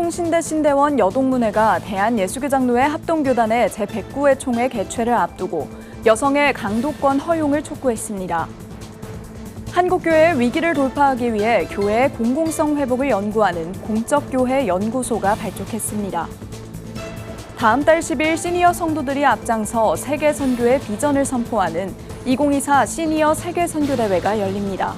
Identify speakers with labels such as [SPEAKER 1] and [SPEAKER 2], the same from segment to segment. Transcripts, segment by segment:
[SPEAKER 1] 총신대 신대원 여동문회가 대한예수교장로회 합동교단의 제109회 총회 개최를 앞두고 여성의 강도권 허용을 촉구했습니다. 한국교회의 위기를 돌파하기 위해 교회의 공공성 회복을 연구하는 공적교회 연구소가 발족했습니다. 다음 달 10일 시니어 성도들이 앞장서 세계 선교의 비전을 선포하는 2024 시니어 세계 선교 대회가 열립니다.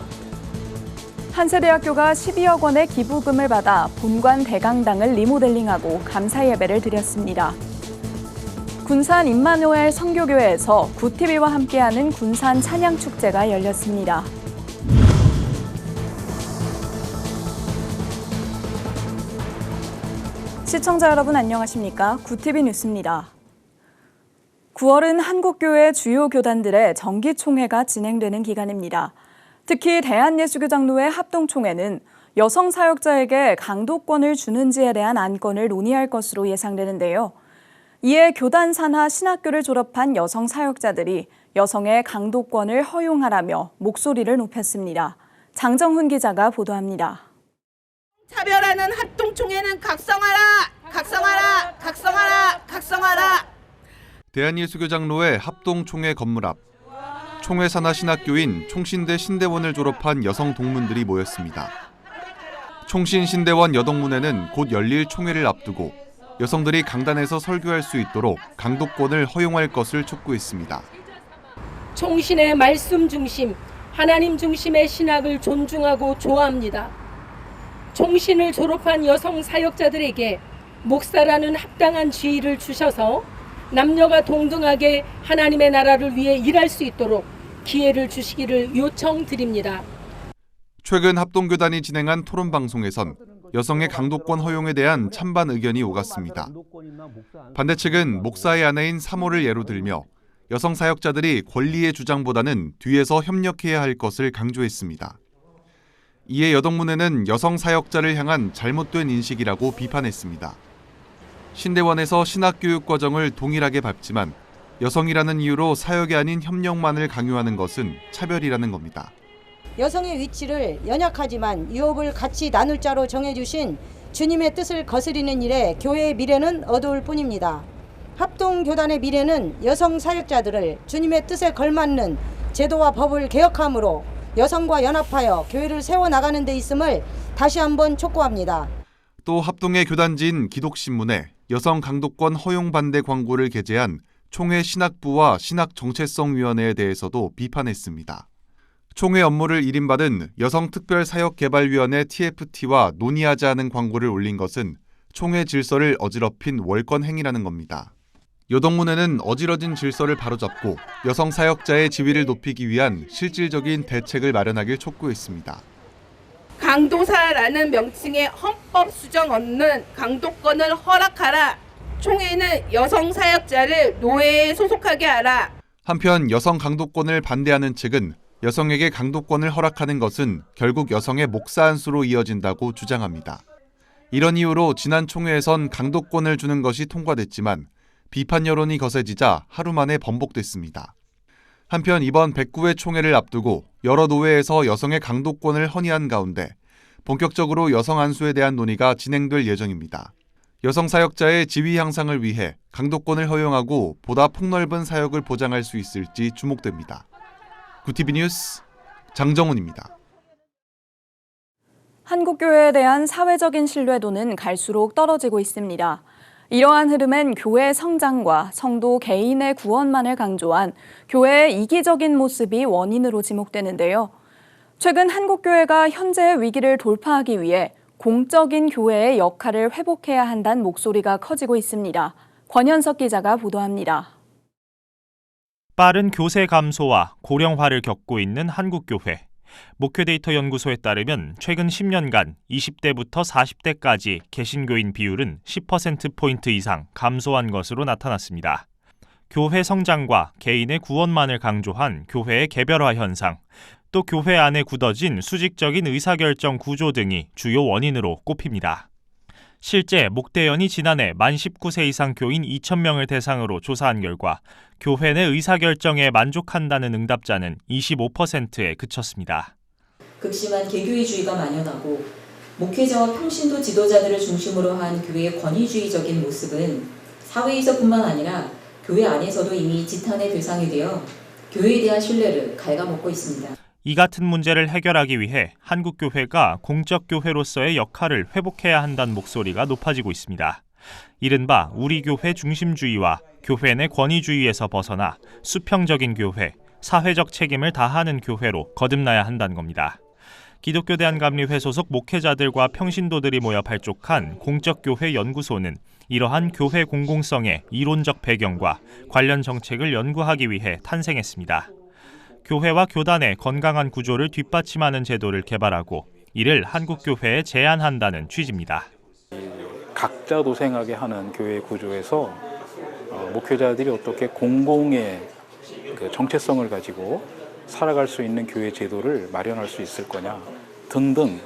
[SPEAKER 1] 한세대학교가 12억 원의 기부금을 받아 본관 대강당을 리모델링하고 감사 예배를 드렸습니다. 군산 임마누엘 성교교회에서 구TV와 함께하는 군산 찬양 축제가 열렸습니다. 시청자 여러분 안녕하십니까? 구TV 뉴스입니다. 9월은 한국교회 주요 교단들의 정기총회가 진행되는 기간입니다. 특히 대한예수교장로회 합동총회는 여성 사역자에게 강도권을 주는지에 대한 안건을 논의할 것으로 예상되는데요. 이에 교단 산하 신학교를 졸업한 여성 사역자들이 여성의 강도권을 허용하라며 목소리를 높였습니다. 장정훈 기자가 보도합니다.
[SPEAKER 2] 차별하는 합동총회는 각성하라! 각성하라! 각성하라! 각성하라!
[SPEAKER 3] 대한예수교장로회 합동총회 건물 앞 총회 산하 신학교인 총신대 신대원을 졸업한 여성 동문들이 모였습니다. 총신 신대원 여동문회는 곧 열릴 총회를 앞두고 여성들이 강단에서 설교할 수 있도록 강도권을 허용할 것을 촉구했습니다.
[SPEAKER 4] 총신의 말씀 중심, 하나님 중심의 신학을 존중하고 좋아합니다. 총신을 졸업한 여성 사역자들에게 목사라는 합당한 지위를 주셔서 남녀가 동등하게 하나님의 나라를 위해 일할 수 있도록 기회를 주시기를 요청드립니다.
[SPEAKER 3] 최근 합동교단이 진행한 토론 방송에선 여성의 강도권 허용에 대한 찬반 의견이 오갔습니다. 반대 측은 목사의 아내인 사모를 예로 들며 여성 사역자들이 권리의 주장보다는 뒤에서 협력해야 할 것을 강조했습니다. 이에 여동문회는 여성 사역자를 향한 잘못된 인식이라고 비판했습니다. 신대원에서 신학교육 과정을 동일하게 밟지만 여성이라는 이유로 사역이 아닌 협력만을 강요하는 것은 차별이라는 겁니다.
[SPEAKER 5] 여성의 위치를 연약하지만 유업을 같이 나눌 자로 정해주신 주님의 뜻을 거스리는 일에 교회의 미래는 어두울 뿐입니다. 합동교단의 미래는 여성 사역자들을 주님의 뜻에 걸맞는 제도와 법을 개혁함으로 여성과 연합하여 교회를 세워나가는 데 있음을 다시 한번 촉구합니다.
[SPEAKER 3] 또 합동의 교단지인 기독신문에 여성 강도권 허용 반대 광고를 게재한 총회 신학부와 신학정체성위원회에 대해서도 비판했습니다. 총회 업무를 일임받은 여성특별사역개발위원회 TFT와 논의하지 않은 광고를 올린 것은 총회 질서를 어지럽힌 월권 행위라는 겁니다. 여동문회는 어지러진 질서를 바로잡고 여성 사역자의 지위를 높이기 위한 실질적인 대책을 마련하길 촉구했습니다.
[SPEAKER 2] 강도사라는 명칭에 헌법 수정 없는 강도권을 허락하라. 총회는 여성 사역자를 노예에 소속하게 하라.
[SPEAKER 3] 한편 여성 강도권을 반대하는 측은 여성에게 강도권을 허락하는 것은 결국 여성의 목사 안수로 이어진다고 주장합니다. 이런 이유로 지난 총회에선 강도권을 주는 것이 통과됐지만 비판 여론이 거세지자 하루 만에 번복됐습니다. 한편 이번 109회 총회를 앞두고 여러 노회에서 여성의 강도권을 헌의한 가운데 본격적으로 여성 안수에 대한 논의가 진행될 예정입니다. 여성 사역자의 지위 향상을 위해 강도권을 허용하고 보다 폭넓은 사역을 보장할 수 있을지 주목됩니다. 구티비 뉴스 장정훈입니다.
[SPEAKER 1] 한국교회에 대한 사회적인 신뢰도는 갈수록 떨어지고 있습니다. 이러한 흐름엔 교회 성장과 성도 개인의 구원만을 강조한 교회의 이기적인 모습이 원인으로 지목되는데요. 최근 한국교회가 현재의 위기를 돌파하기 위해 공적인 교회의 역할을 회복해야 한다는 목소리가 커지고 있습니다. 권현석 기자가 보도합니다.
[SPEAKER 6] 빠른 교세 감소와 고령화를 겪고 있는 한국교회. 목회데이터 연구소에 따르면 최근 10년간 20대부터 40대까지 개신교인 비율은 10%포인트 이상 감소한 것으로 나타났습니다. 교회 성장과 개인의 구원만을 강조한 교회의 개별화 현상, 또 교회 안에 굳어진 수직적인 의사결정 구조 등이 주요 원인으로 꼽힙니다. 실제 목대연이 지난해 만 19세 이상 교인 2,000명을 대상으로 조사한 결과 교회 내 의사결정에 만족한다는 응답자는 25%에 그쳤습니다.
[SPEAKER 7] 극심한 개교의주의가 만연하고 목회자와 평신도 지도자들을 중심으로 한 교회의 권위주의적인 모습은 사회에서뿐만 아니라 교회 안에서도 이미 지탄의 대상이 되어 교회에 대한 신뢰를 갉아먹고 있습니다.
[SPEAKER 6] 이 같은 문제를 해결하기 위해 한국 교회가 공적 교회로서의 역할을 회복해야 한다는 목소리가 높아지고 있습니다. 이른바 우리 교회 중심주의와 교회 내 권위주의에서 벗어나 수평적인 교회, 사회적 책임을 다하는 교회로 거듭나야 한다는 겁니다. 기독교 대한감리회 소속 목회자들과 평신도들이 모여 발족한 공적교회 연구소는 이러한 교회 공공성의 이론적 배경과 관련 정책을 연구하기 위해 탄생했습니다. 교회와 교단의 건강한 구조를 뒷받침하는 제도를 개발하고 이를 한국 교회에 제안한다는 취지입니다.
[SPEAKER 8] 각자 도생하게 하는 교회 구조에서 어, 목회자들이 어떻게 공공의 그 정체성을 가지고 살아갈 수 있는 교회 제도를 마련할 수 있을 거냐 등등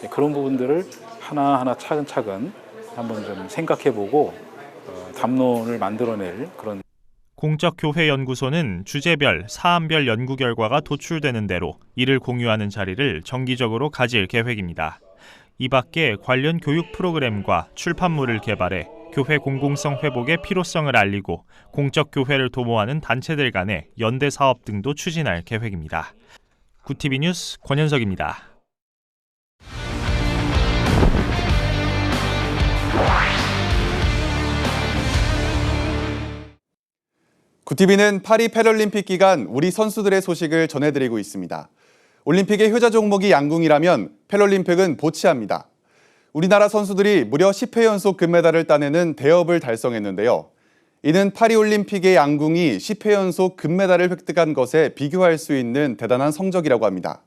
[SPEAKER 8] 네, 그런 부분들을 하나하나 차근차근 한번 좀 생각해보고 어, 담론을 만들어낼 그런
[SPEAKER 6] 공적교회연구소는 주제별, 사안별 연구 결과가 도출되는 대로 이를 공유하는 자리를 정기적으로 가질 계획입니다. 이 밖에 관련 교육 프로그램과 출판물을 개발해 교회 공공성 회복의 필요성을 알리고 공적 교회를 도모하는 단체들 간의 연대 사업 등도 추진할 계획입니다. 구티비 뉴스 권현석입니다.
[SPEAKER 3] 구티비는 파리 패럴림픽 기간 우리 선수들의 소식을 전해드리고 있습니다. 올림픽의 효자 종목이 양궁이라면 패럴림픽은 보치아입니다. 우리나라 선수들이 무려 10회 연속 금메달을 따내는 대업을 달성했는데요. 이는 파리올림픽의 양궁이 10회 연속 금메달을 획득한 것에 비교할 수 있는 대단한 성적이라고 합니다.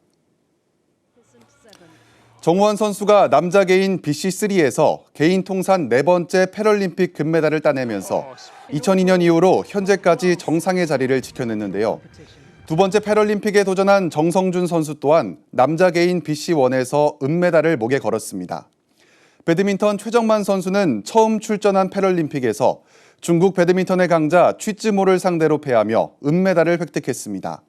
[SPEAKER 3] 정우원 선수가 남자 개인 BC3에서 개인 통산 네 번째 패럴림픽 금메달을 따내면서 2002년 이후로 현재까지 정상의 자리를 지켜냈는데요. 두 번째 패럴림픽에 도전한 정성준 선수 또한 남자 개인 BC1에서 은메달을 목에 걸었습니다. 배드민턴 최정만 선수는 처음 출전한 패럴림픽에서 중국 배드민턴의 강자 취즈모를 상대로 패하며 은메달을 획득했습니다.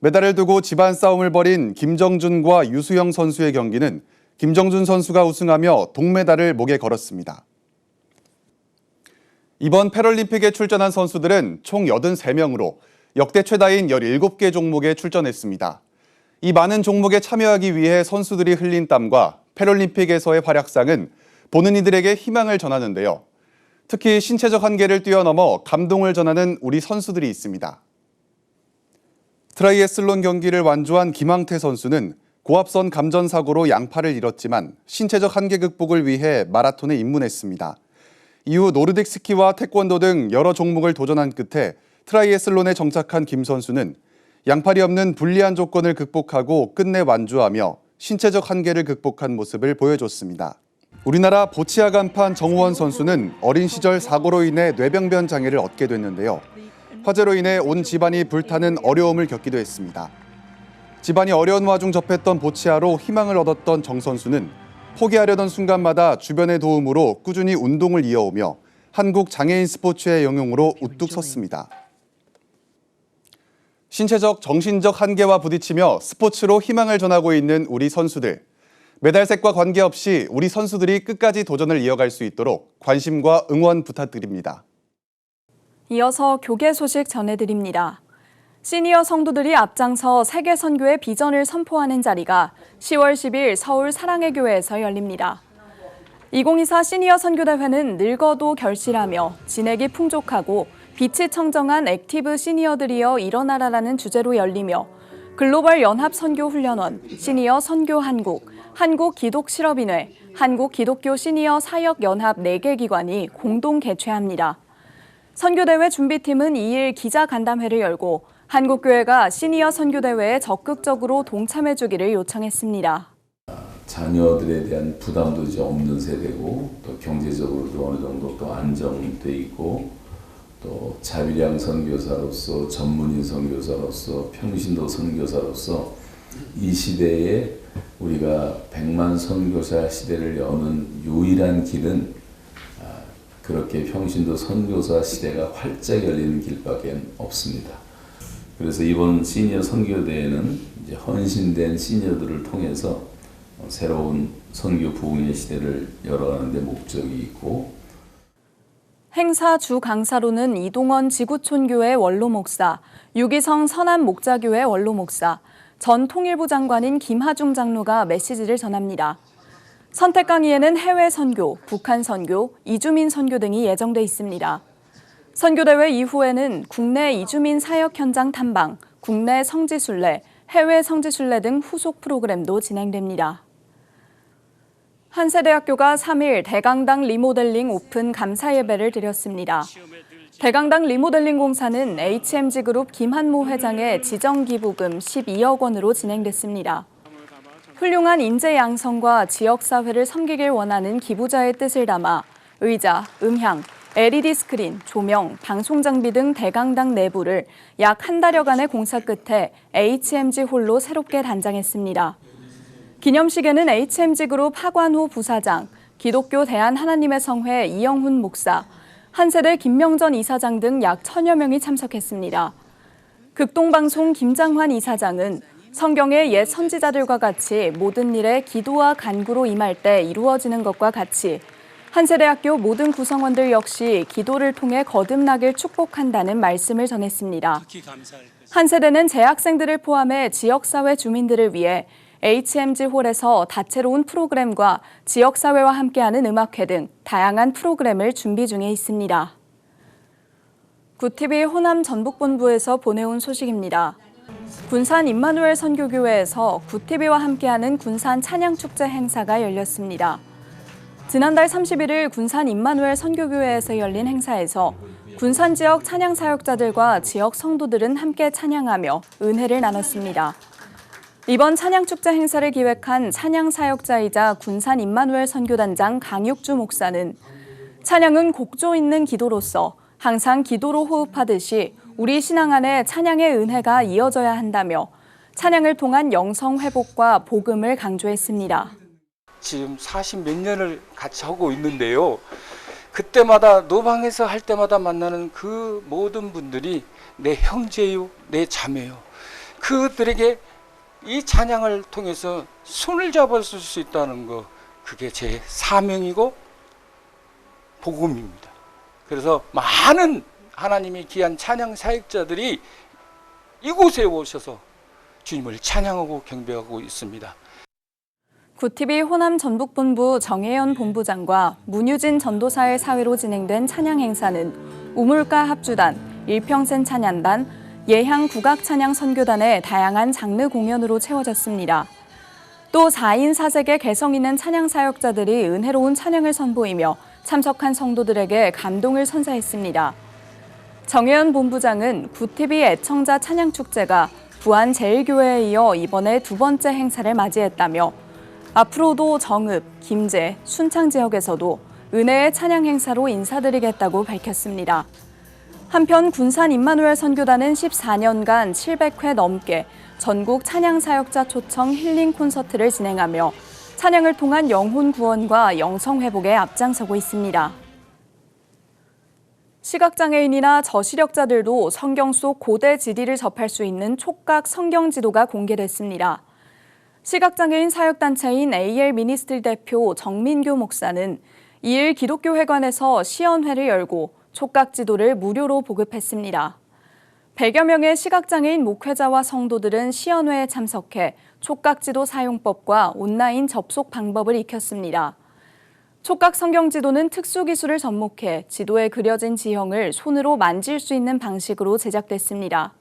[SPEAKER 3] 메달을 두고 집안 싸움을 벌인 김정준과 유수영 선수의 경기는 김정준 선수가 우승하며 동메달을 목에 걸었습니다. 이번 패럴림픽에 출전한 선수들은 총 83명으로 역대 최다인 17개 종목에 출전했습니다. 이 많은 종목에 참여하기 위해 선수들이 흘린 땀과 패럴림픽에서의 활약상은 보는 이들에게 희망을 전하는데요. 특히 신체적 한계를 뛰어넘어 감동을 전하는 우리 선수들이 있습니다. 트라이애슬론 경기를 완주한 김항태 선수는 고압선 감전 사고로 양팔을 잃었지만 신체적 한계 극복을 위해 마라톤에 입문했습니다. 이후 노르딕 스키와 태권도 등 여러 종목을 도전한 끝에 트라이애슬론에 정착한 김 선수는 양팔이 없는 불리한 조건을 극복하고 끝내 완주하며 신체적 한계를 극복한 모습을 보여줬습니다. 우리나라 보치아 간판 정우원 선수는 어린 시절 사고로 인해 뇌병변 장애를 얻게 됐는데요. 화재로 인해 온 집안이 불타는 어려움을 겪기도 했습니다. 집안이 어려운 와중 접했던 보치아로 희망을 얻었던 정 선수는 포기하려던 순간마다 주변의 도움으로 꾸준히 운동을 이어오며 한국 장애인 스포츠의 영용으로 우뚝 섰습니다. 신체적, 정신적 한계와 부딪히며 스포츠로 희망을 전하고 있는 우리 선수들. 메달색과 관계없이 우리 선수들이 끝까지 도전을 이어갈 수 있도록 관심과 응원 부탁드립니다.
[SPEAKER 1] 이어서 교계 소식 전해드립니다. 시니어 성도들이 앞장서 세계 선교의 비전을 선포하는 자리가 10월 10일 서울 사랑의 교회에서 열립니다. 2024 시니어 선교대회는 늙어도 결실하며 진액이 풍족하고 빛이 청정한 액티브 시니어들이여 일어나라라는 주제로 열리며 글로벌 연합 선교 훈련원, 시니어 선교 한국, 한국 기독 실업인회, 한국 기독교 시니어 사역 연합 4개 기관이 공동 개최합니다. 선교대회 준비팀은 2일 기자 간담회를 열고 한국교회가 시니어 선교대회에 적극적으로 동참해주기를 요청했습니다.
[SPEAKER 9] 자녀들에 대한 부담도 이제 없는 세대고 또 경제적으로도 어느 정도 또 안정돼 있고 또 자비량 선교사로서 전문인 선교사로서 평신도 선교사로서 이 시대에 우리가 백만 선교사 시대를 여는 유일한 길은 아, 그렇게 평신도 선교사 시대가 활짝 열리는 길밖에 없습니다. 그래서 이번 시니어 선교대회는 헌신된 시니어들을 통해서 새로운 선교 부흥의 시대를 열어가는 데 목적이 있고
[SPEAKER 1] 행사 주 강사로는 이동원 지구촌교회 원로 목사, 유기성 선한 목자교회 원로 목사, 전 통일부 장관인 김하중 장로가 메시지를 전합니다. 선택 강의에는 해외 선교, 북한 선교, 이주민 선교 등이 예정돼 있습니다. 선교대회 이후에는 국내 이주민 사역 현장 탐방, 국내 성지순례, 해외 성지순례 등 후속 프로그램도 진행됩니다. 한세대학교가 3일 대강당 리모델링 오픈 감사 예배를 드렸습니다. 대강당 리모델링 공사는 HMG 그룹 김한모 회장의 지정 기부금 12억 원으로 진행됐습니다. 훌륭한 인재 양성과 지역 사회를 섬기길 원하는 기부자의 뜻을 담아 의자, 음향, LED 스크린, 조명, 방송 장비 등 대강당 내부를 약 한 달여간의 공사 끝에 HMG 홀로 새롭게 단장했습니다. 기념식에는 HMG 그룹 하관호 부사장, 기독교 대한 하나님의 성회 이영훈 목사, 한세대 김명전 이사장 등 약 천여 명이 참석했습니다. 극동방송 김장환 이사장은 성경의 옛 선지자들과 같이 모든 일에 기도와 간구로 임할 때 이루어지는 것과 같이 한세대학교 모든 구성원들 역시 기도를 통해 거듭나길 축복한다는 말씀을 전했습니다. 한세대는 재학생들을 포함해 지역사회 주민들을 위해 HMG 홀에서 다채로운 프로그램과 지역사회와 함께하는 음악회 등 다양한 프로그램을 준비 중에 있습니다. 구TV 호남 전북본부에서 보내온 소식입니다. 군산 임마누엘 선교교회에서 구TV와 함께하는 군산 찬양축제 행사가 열렸습니다. 지난달 31일 군산 임마누엘 선교교회에서 열린 행사에서 군산 지역 찬양 사역자들과 지역 성도들은 함께 찬양하며 은혜를 나눴습니다. 이번 찬양축제 행사를 기획한 찬양 사역자이자 군산 임마누엘 선교단장 강육주 목사는 찬양은 곡조 있는 기도로서 항상 기도로 호흡하듯이 우리 신앙 안에 찬양의 은혜가 이어져야 한다며 찬양을 통한 영성 회복과 복음을 강조했습니다.
[SPEAKER 10] 지금 40 몇 년을 같이 하고 있는데요. 그때마다 노방에서 할 때마다 만나는 그 모든 분들이 내 형제요, 내 자매요. 그들에게 이 찬양을 통해서 손을 잡았을 수 있다는 거, 그게 제 사명이고 복음입니다. 그래서 많은 하나님이 귀한 찬양 사역자들이 이곳에 오셔서 주님을 찬양하고 경배하고 있습니다.
[SPEAKER 1] 구TV 호남 전북본부 정혜연 본부장과 문유진 전도사의 사회로 진행된 찬양 행사는 우물가 합주단, 일평생 찬양단, 예향 국악 찬양 선교단의 다양한 장르 공연으로 채워졌습니다. 또 4인 4색의 개성 있는 찬양 사역자들이 은혜로운 찬양을 선보이며 참석한 성도들에게 감동을 선사했습니다. 정혜연 본부장은 구TV 애청자 찬양축제가 부안 제일교회에 이어 이번에 두 번째 행사를 맞이했다며 앞으로도 정읍, 김제, 순창 지역에서도 은혜의 찬양 행사로 인사드리겠다고 밝혔습니다. 한편 군산 임마누엘 선교단은 14년간 700회 넘게 전국 찬양 사역자 초청 힐링 콘서트를 진행하며 찬양을 통한 영혼 구원과 영성 회복에 앞장서고 있습니다. 시각장애인이나 저시력자들도 성경 속 고대 지리를 접할 수 있는 촉각 성경 지도가 공개됐습니다. 시각장애인 사역단체인 AL 미니스트리 대표 정민교 목사는 2일 기독교회관에서 시연회를 열고 촉각 지도를 무료로 보급했습니다. 100여 명의 시각장애인 목회자와 성도들은 시연회에 참석해 촉각 지도 사용법과 온라인 접속 방법을 익혔습니다. 촉각 성경 지도는 특수 기술을 접목해 지도에 그려진 지형을 손으로 만질 수 있는 방식으로 제작됐습니다.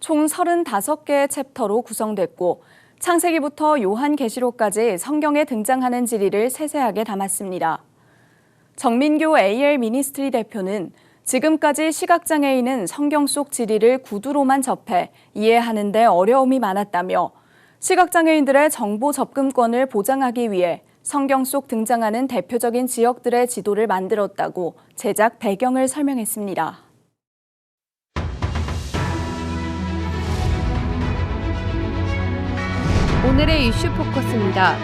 [SPEAKER 1] 총 35개의 챕터로 구성됐고 창세기부터 요한계시록까지 성경에 등장하는 지리를 세세하게 담았습니다. 정민교 AL 미니스트리 대표는 지금까지 시각장애인은 성경 속 지리를 구두로만 접해 이해하는 데 어려움이 많았다며 시각장애인들의 정보 접근권을 보장하기 위해 성경 속 등장하는 대표적인 지역들의 지도를 만들었다고 제작 배경을 설명했습니다.
[SPEAKER 11] 오늘의 이슈 포커스입니다.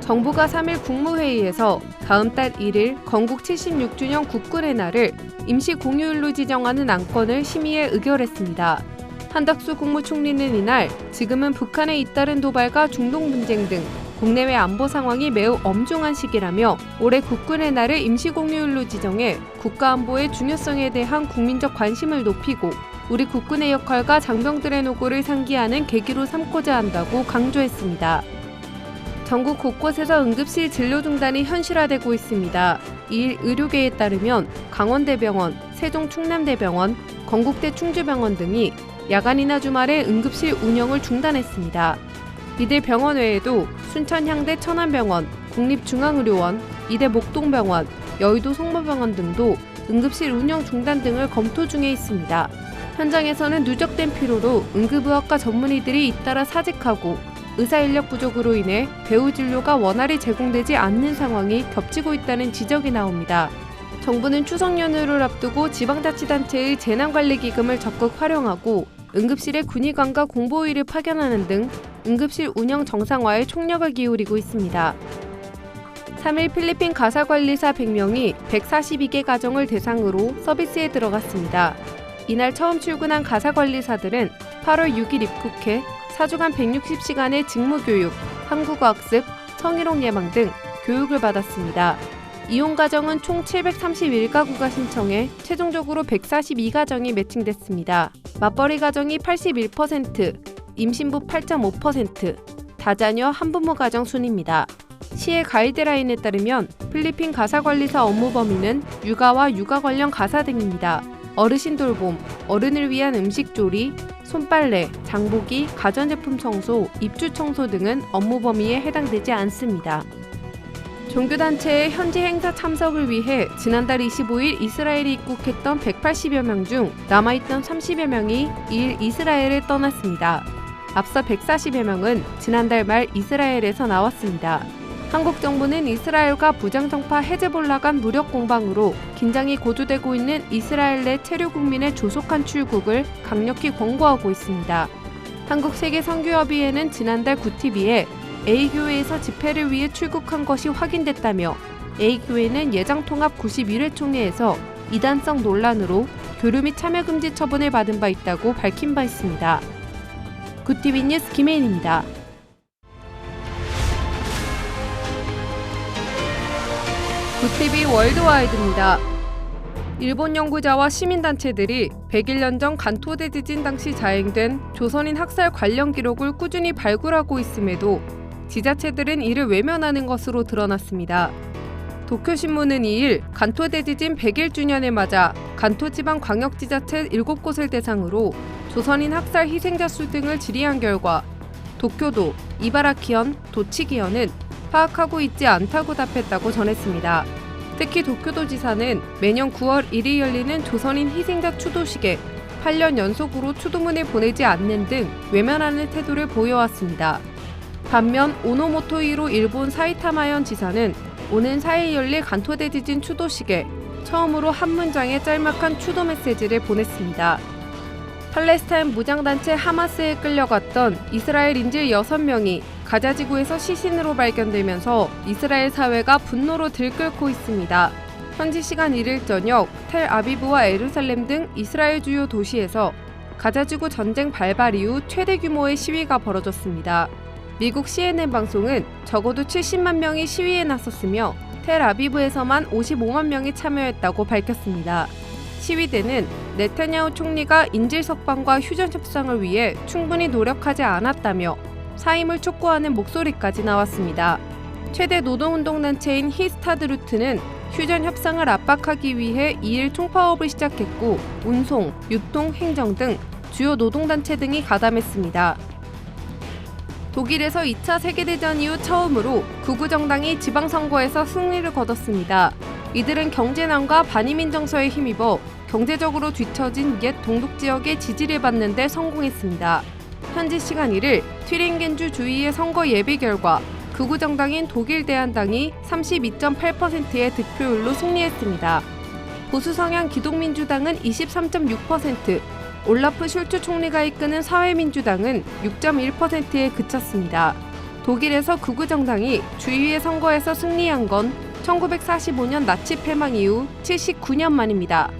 [SPEAKER 11] 정부가 3일 국무회의에서 다음 달 1일 건국 76주년 국군의 날을 임시 공휴일로 지정하는 안건을 심의해 의결했습니다. 한덕수 국무총리는 이날 지금은 북한에 잇따른 도발과 중동 분쟁 등 국내외 안보 상황이 매우 엄중한 시기라며 올해 국군의 날을 임시공휴일로 지정해 국가안보의 중요성에 대한 국민적 관심을 높이고 우리 국군의 역할과 장병들의 노고를 상기하는 계기로 삼고자 한다고 강조했습니다. 전국 곳곳에서 응급실 진료 중단이 현실화되고 있습니다. 이일 의료계에 따르면 강원대병원, 세종충남대병원, 건국대 충주병원 등이 야간이나 주말에 응급실 운영을 중단했습니다. 이들 병원 외에도 순천향대 천안병원, 국립중앙의료원, 이대 목동병원, 여의도 성모병원 등도 응급실 운영 중단 등을 검토 중에 있습니다. 현장에서는 누적된 피로로 응급의학과 전문의들이 잇따라 사직하고 의사 인력 부족으로 인해 배후 진료가 원활히 제공되지 않는 상황이 겹치고 있다는 지적이 나옵니다. 정부는 추석 연휴를 앞두고 지방자치단체의 재난관리기금을 적극 활용하고 응급실에 군의관과 공보위를 파견하는 등 응급실 운영 정상화에 총력을 기울이고 있습니다. 3일 필리핀 가사관리사 100명이 142개 가정을 대상으로 서비스에 들어갔습니다. 이날 처음 출근한 가사관리사들은 8월 6일 입국해 4주간 160시간의 직무교육, 한국어 학습, 성희롱 예방 등 교육을 받았습니다. 이용 가정은 총 731가구가 신청해 최종적으로 142가정이 매칭됐습니다. 맞벌이 가정이 81%, 임신부 8.5%, 다자녀 한부모 가정 순입니다. 시의 가이드라인에 따르면 필리핀 가사관리사 업무 범위는 육아와 육아 관련 가사 등입니다. 어르신 돌봄, 어른을 위한 음식 조리, 손빨래, 장보기, 가전제품 청소, 입주 청소 등은 업무 범위에 해당되지 않습니다. 종교단체의 현지 행사 참석을 위해 지난달 25일 이스라엘에 입국했던 180여 명 중 남아있던 30여 명이 이일 이스라엘을 떠났습니다. 앞서 140여 명은 지난달 말 이스라엘에서 나왔습니다. 한국 정부는 이스라엘과 부장정파 헤즈볼라 간 무력 공방으로 긴장이 고조되고 있는 이스라엘 내 체류 국민의 조속한 출국을 강력히 권고하고 있습니다. 한국 세계 선교협의회는 지난달 9TV에 A교회에서 집회를 위해 출국한 것이 확인됐다며 A교회는 예장통합 91회 총회에서 이단성 논란으로 교류 및 참여 금지 처분을 받은 바 있다고 밝힌 바 있습니다. 구티비 뉴스 김혜인입니다. 구티비 월드와이드입니다. 일본 연구자와 시민단체들이 101년 전 간토대 지진 당시 자행된 조선인 학살 관련 기록을 꾸준히 발굴하고 있음에도 지자체들은 이를 외면하는 것으로 드러났습니다. 도쿄신문은 2일 간토 대 지진 100일 주년을 맞아 간토 지방 광역지자체 7곳을 대상으로 조선인 학살 희생자 수 등을 질의한 결과 도쿄도, 이바라키현, 도치기현은 파악하고 있지 않다고 답했다고 전했습니다. 특히 도쿄도 지사는 매년 9월 1일 열리는 조선인 희생자 추도식에 8년 연속으로 추도문을 보내지 않는 등 외면하는 태도를 보여왔습니다. 반면 오노모토이로 일본 사이타마현 지사는 오는 4일 열릴 간토대 지진 추도식에 처음으로 한 문장의 짤막한 추도 메시지를 보냈습니다. 팔레스타인 무장단체 하마스에 끌려갔던 이스라엘 인질 6명이 가자 지구에서 시신으로 발견되면서 이스라엘 사회가 분노로 들끓고 있습니다. 현지 시간 1일 저녁 텔 아비브와 에루살렘 등 이스라엘 주요 도시에서 가자 지구 전쟁 발발 이후 최대 규모의 시위가 벌어졌습니다. 미국 CNN 방송은 적어도 70만 명이 시위에 나섰으며 텔 아비브에서만 55만 명이 참여했다고 밝혔습니다. 시위대는 네타냐후 총리가 인질 석방과 휴전 협상을 위해 충분히 노력하지 않았다며 사임을 촉구하는 목소리까지 나왔습니다. 최대 노동운동단체인 히스타드루트는 휴전 협상을 압박하기 위해 2일 총파업을 시작했고 운송, 유통, 행정 등 주요 노동단체 등이 가담했습니다. 독일에서 2차 세계대전 이후 처음으로 극우 정당이 지방선거에서 승리를 거뒀습니다. 이들은 경제난과 반이민 정서에 힘입어 경제적으로 뒤처진 옛 동독 지역의 지지를 받는 데 성공했습니다. 현지 시간 1일 튀링겐주 주의의 선거 예비 결과 극우 정당인 독일 대한당이 32.8%의 득표율로 승리했습니다. 보수 성향 기독민주당은 23.6%, 올라프 슐츠 총리가 이끄는 사회민주당은 6.1%에 그쳤습니다. 독일에서 극우 정당이 주의의 선거에서 승리한 건 1945년 나치 패망 이후 79년 만입니다.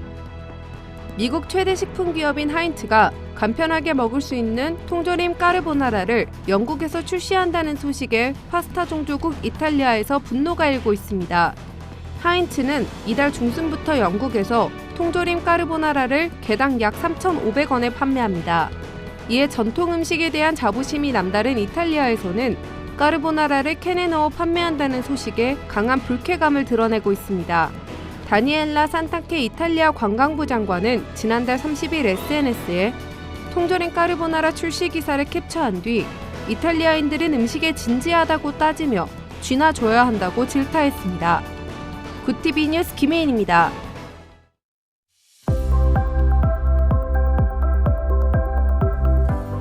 [SPEAKER 11] 미국 최대 식품 기업인 하인츠가 간편하게 먹을 수 있는 통조림 까르보나라를 영국에서 출시한다는 소식에 파스타 종주국 이탈리아에서 분노가 일고 있습니다. 하인츠는 이달 중순부터 영국에서 통조림 까르보나라를 개당 약 3,500원에 판매합니다. 이에 전통 음식에 대한 자부심이 남다른 이탈리아에서는 까르보나라를 캔에 넣어 판매한다는 소식에 강한 불쾌감을 드러내고 있습니다. 다니엘라 산타케 이탈리아 관광부 장관은 지난달 30일 SNS에 통조림 까르보나라 출시 기사를 캡처한 뒤 이탈리아인들은 음식에 진지하다고 따지며 쥐나 줘야 한다고 질타했습니다. 굿티비 뉴스 김혜인입니다.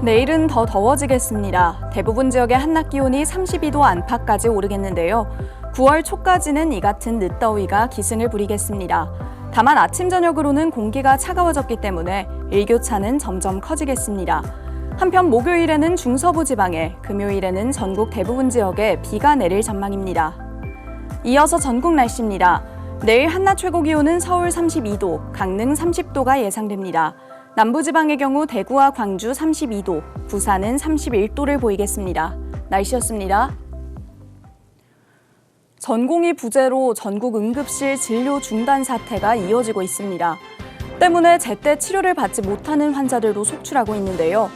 [SPEAKER 1] 내일은 더 더워지겠습니다. 대부분 지역의 한낮 기온이 32도 안팎까지 오르겠는데요. 9월 초까지는 이 같은 늦더위가 기승을 부리겠습니다. 다만 아침 저녁으로는 공기가 차가워졌기 때문에 일교차는 점점 커지겠습니다. 한편 목요일에는 중서부 지방에, 금요일에는 전국 대부분 지역에 비가 내릴 전망입니다. 이어서 전국 날씨입니다. 내일 한낮 최고 기온은 서울 32도, 강릉 30도가 예상됩니다. 남부지방의 경우 대구와 광주 32도, 부산은 31도를 보이겠습니다. 날씨였습니다. 전공의 부재로 전국 응급실 진료 중단 사태가 이어지고 있습니다. 때문에 제때 치료를 받지 못하는 환자들도 속출하고 있는데요.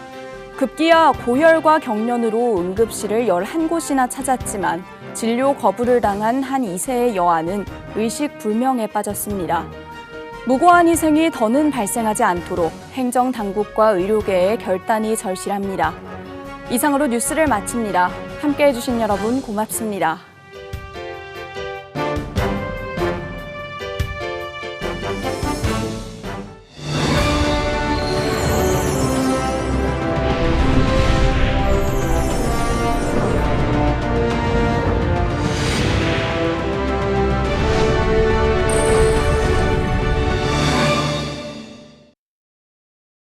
[SPEAKER 1] 급기야 고열과 경련으로 응급실을 11곳이나 찾았지만 진료 거부를 당한 한 2세의 여아는 의식 불명에 빠졌습니다. 무고한 희생이 더는 발생하지 않도록 행정당국과 의료계의 결단이 절실합니다. 이상으로 뉴스를 마칩니다. 함께 해 주신 여러분 고맙습니다.